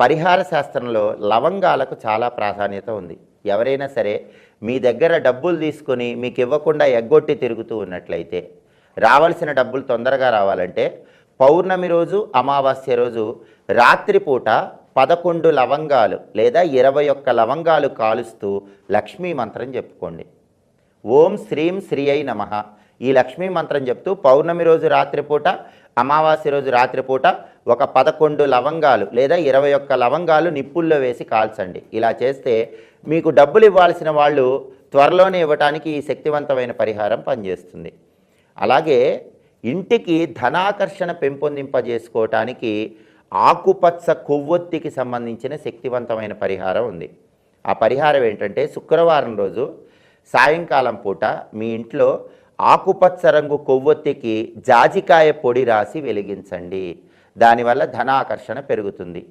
పరిహార శాస్త్రంలో లవంగాలకు చాలా ప్రాధాన్యత ఉంది. ఎవరైనా సరే మీ దగ్గర డబ్బులు తీసుకొని మీకు ఇవ్వకుండా ఎగ్గొట్టి తిరుగుతూ ఉన్నట్లయితే రావాల్సిన డబ్బులు తొందరగా రావాలంటే పౌర్ణమి రోజు అమావాస్య రోజు రాత్రిపూట పదకొండు లవంగాలు లేదా ఇరవై ఒక్క లవంగాలు కాలుస్తూ లక్ష్మీ మంత్రం చెప్పుకోండి. ఓం శ్రీం శ్రీ అయి నమ. ఈ లక్ష్మీ మంత్రం చెప్తూ పౌర్ణమి రోజు రాత్రిపూట అమావాస్య రోజు రాత్రిపూట ఒక పదకొండు లవంగాలు లేదా ఇరవై ఒక్క లవంగాలు నిప్పుల్లో వేసి కాల్చండి. ఇలా చేస్తే మీకు డబ్బులు ఇవ్వాల్సిన వాళ్ళు త్వరలోనే ఇవ్వటానికి ఈ శక్తివంతమైన పరిహారం పనిచేస్తుంది. అలాగే ఇంటికి ధనాకర్షణ పెంపొందింపజేసుకోవటానికి ఆకుపచ్చ కొవ్వొత్తికి సంబంధించిన శక్తివంతమైన పరిహారం ఉంది. ఆ పరిహారం ఏంటంటే శుక్రవారం రోజు సాయంకాలం పూట మీ ఇంట్లో ఆకుపచ్చ రంగు కొవ్వొత్తికి జాజికాయ పొడి రాసి వెలిగించండి. దానివల్ల ధనాకర్షణ పెరుగుతుంది.